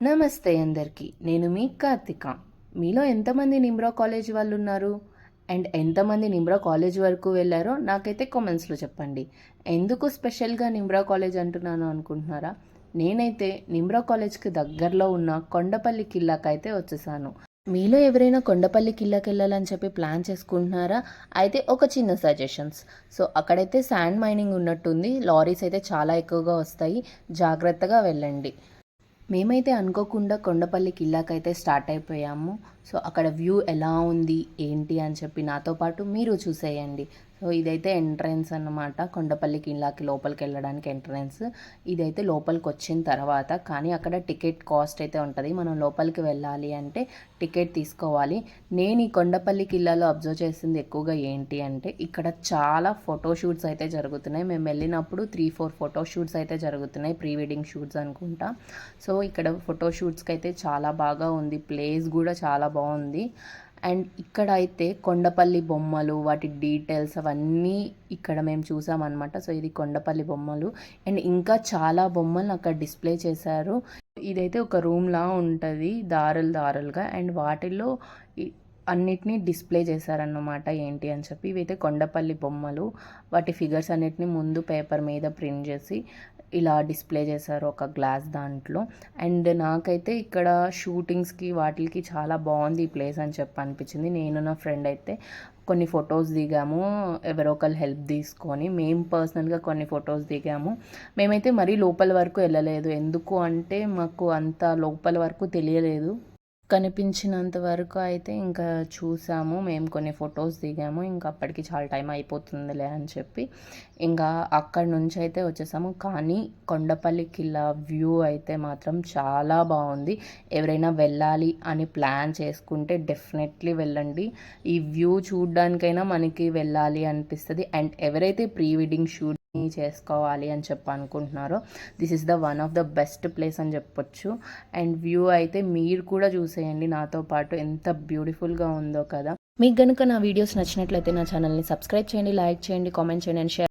నమస్తే అందరికీ. నేను మీ కార్తిక. మీలో ఎంతమంది నిమ్రా కాలేజ్ వాళ్ళు ఉన్నారు అండ్ ఎంతమంది నిమ్రా కాలేజ్ వరకు వెళ్ళారో నాకైతే కామెంట్స్లో చెప్పండి. ఎందుకు స్పెషల్గా నిమ్రా కాలేజ్ అంటున్నాను అనుకుంటున్నారా? నేనైతే నిమ్రా కాలేజ్కి దగ్గరలో ఉన్న కొండపల్లి కిల్లాకైతే అయితే వచ్చేసాను. మీలో ఎవరైనా కొండపల్లి కిల్లాకి వెళ్ళాలని చెప్పి ప్లాన్ చేసుకుంటున్నారా? అయితే ఒక చిన్న సజెషన్స్. సో అక్కడైతే శాండ్ మైనింగ్ ఉన్నట్టుంది. లారీస్ అయితే చాలా ఎక్కువగా వస్తాయి. జాగ్రత్తగా వెళ్ళండి. మేమైతే అనుకోకుండా కొండపల్లి కిల్లాకైతే స్టార్ట్ అయిపోయాము. సో అక్కడ వ్యూ ఎలా ఉంది ఏంటి అని చెప్పి నాతో పాటు మీరు చూసేయండి. సో ఇదైతే ఎంట్రన్స్ అన్నమాట. కొండపల్లి కిల్లాకి లోపలికి వెళ్ళడానికి ఎంట్రన్స్. ఇదైతే లోపలికి వచ్చిన తర్వాత కానీ అక్కడ టికెట్ కాస్ట్ అయితే ఉంటుంది. మనం లోపలికి వెళ్ళాలి అంటే టికెట్ తీసుకోవాలి. నేను ఈ కొండపల్లి కిల్లాలో అబ్జర్వ్ చేసింది ఎక్కువగా ఏంటి అంటే ఇక్కడ చాలా ఫోటో షూట్స్ అయితే జరుగుతున్నాయి. మేము వెళ్ళినప్పుడు త్రీ ఫోర్ ఫోటో షూట్స్ అయితే జరుగుతున్నాయి. ప్రీ వెడ్డింగ్ షూట్స్ అనుకుంటా. సో ఇక్కడ ఫోటోషూట్స్కి అయితే చాలా బాగా ఉంది. ప్లేస్ కూడా చాలా బాగుంది. అండ్ ఇక్కడ అయితే కొండపల్లి బొమ్మలు వాటి డీటెయిల్స్ అవన్నీ ఇక్కడ మేము చూసామన్నమాట. సో ఇది కొండపల్లి బొమ్మలు. అండ్ ఇంకా చాలా బొమ్మలు అక్కడ డిస్ప్లే చేశారు. ఇదైతే ఒక రూమ్లా ఉంటుంది దారులు దారులుగా. అండ్ వాటిల్లో అన్నిటినీ డిస్ప్లే చేశారన్నమాట ఏంటి అని చెప్పి ఇవైతే కొండపల్లి బొమ్మలు వాటి ఫిగర్స్ అన్నిటిని ముందు పేపర్ మీద ప్రింట్ చేసి ఇలా డిస్ప్లే చేశారు ఒక గ్లాస్ దాంట్లో. అండ్ నాకైతే ఇక్కడ షూటింగ్స్కి వాటికి చాలా బాగుంది ఈ ప్లేస్ అని చెప్పి అనిపించింది. నేను నా ఫ్రెండ్ అయితే కొన్ని ఫొటోస్ దిగాము ఎవరో ఒకరు హెల్ప్ తీసుకొని మేము పర్సనల్గా కొన్ని ఫొటోస్ దిగాము. మేమైతే మరీ లోపల వరకు వెళ్ళలేదు. ఎందుకు అంటే మాకు అంత లోపల వరకు తెలియలేదు. కనిపించినంత వరకు అయితే ఇంకా చూసాము. మేము కొన్ని ఫొటోస్ దిగాము. ఇంకా అప్పటికి చాలా టైం అయిపోతుందిలే అని చెప్పి ఇంకా అక్కడి నుంచి అయితే వచ్చేసాము. కానీ కొండపల్లి కిల్లా వ్యూ అయితే మాత్రం చాలా బాగుంది. ఎవరైనా వెళ్ళాలి అని ప్లాన్ చేసుకుంటే డెఫినెట్లీ వెళ్ళండి. ఈ వ్యూ చూడడానికైనా మనకి వెళ్ళాలి అనిపిస్తుంది. అండ్ ఎవరైతే ప్రీ వెడ్డింగ్ షూట్ చేసుకోవాలి అని చెప్పి అనుకుంటున్నారో. This is the one of the best place అని చెప్పొచ్చు. అండ్ వ్యూ అయితే మీరు కూడా చూసేయండి. నాతో పాటు ఎంత బ్యూటిఫుల్గా ఉందో కదా. మీకు కనుక నా వీడియోస్ నచ్చినట్లయితే నా ఛానల్ని సబ్స్క్రైబ్ చేయండి లైక్ చేయండి కామెంట్ చేయండి అండ్ షేర్